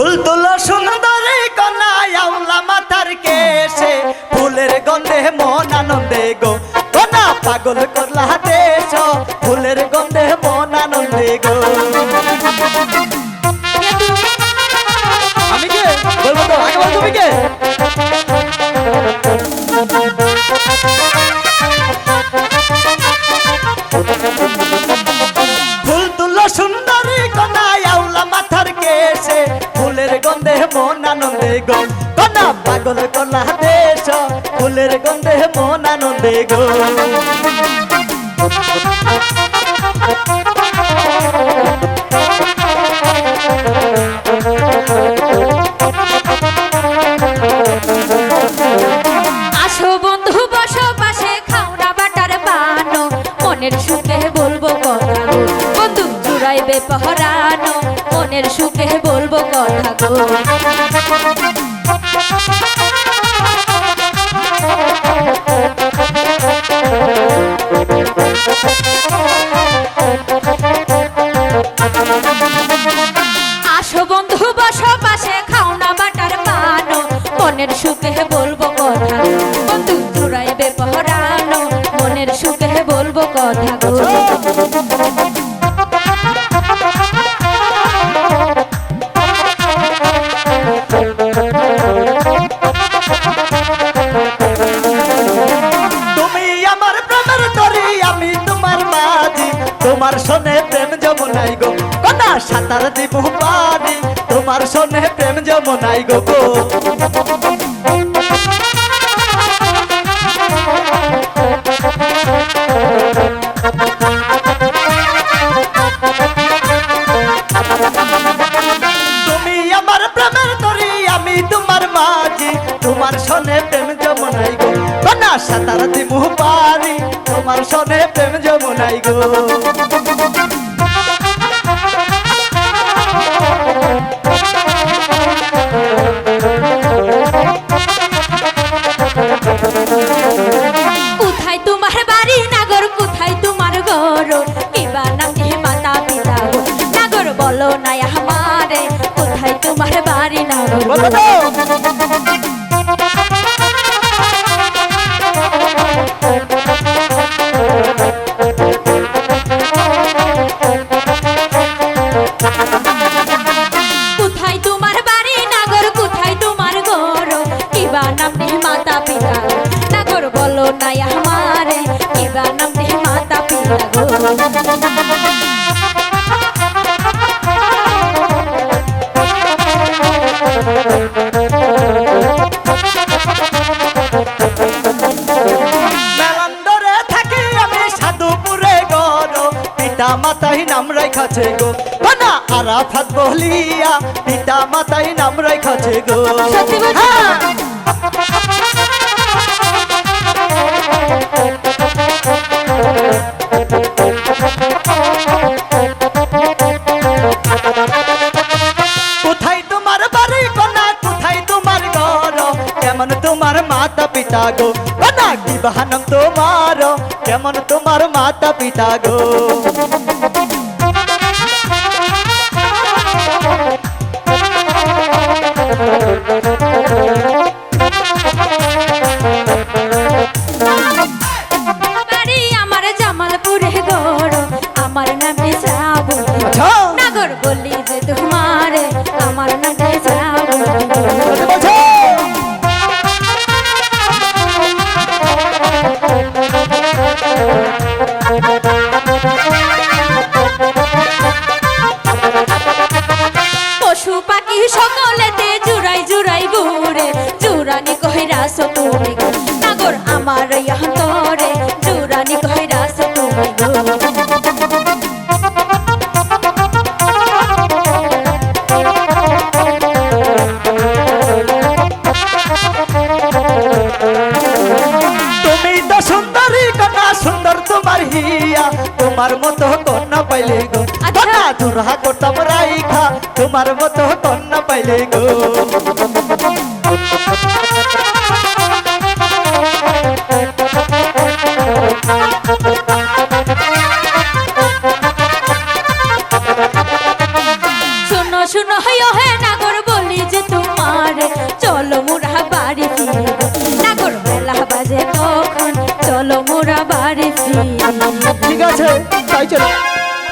ফুল তুলো সুন্দরে কন্যা মাথার কেশে। ফুলের গন্ধে মন আনন্দে গো। কনা পাগল করলা দেশ, ফুলের গন্ধে মন আনন্দে গো। আমি কে? বলব তো, আগে তুমি কে? ফুলের গন্ধে মন আনন্দে গো। আসো বন্ধু পাশে খাও না বাটার বানো। মনের সুখে বলব পহরানো। মনের সুখে বলব কথা গো। আসো বন্ধু, বসো, পাশে খাও না বাটার পানো মনের সুখে বলব কথা বন্ধু তোরাই বেপহরানো মনের সুখে বলব কথা গো। তোমার সনে প্রেম যমুনাই গো। কন্যা সাঁতার দিব পানি, তোমার সনে প্রেম যমুনাই গো গো। তোমার সনে প্রেম যমুনাই গো। কন্যা সাঁতার দিব পানি তোমার সনে প্রেম যমুনাই গো। কোথায় তোমার বাড়ি নাগর কোথায় তোমার ঘর? কিবা নামে মাতা পিতা নাগর বলো না আমারে কোথায় তোমার বাড়ি নাগর? পিতা গো। মেলান্দরে থাকি আমি সাধুপুরে গর পিতা মাতাই নাম রাখাছে গো। বানা আরাফাত বলিয়া পিতা মাতাই নাম রাখাছে গো। কোথায় তোমার বাড়ি কোনা, কোথায় তোমার ঘর? কেমন তোমার মাতা পিতা গো? কোনা, কি বাহানম তোমার? কেমন তোমার মাতা পিতা গো? কহিরাস তুমি গো। নাগর আমার অন্তরে জুরানি কহিরাস তুমি গো? তুমি তো সুন্দরী কন্যা সুন্দর তোমার হিয়া। তোমার মতো কন্যা পাইলে গো। আচ্ছা। কন্যা দুরহা করতাম রাইখা তোমার মতো কন্যা পাইলে গো।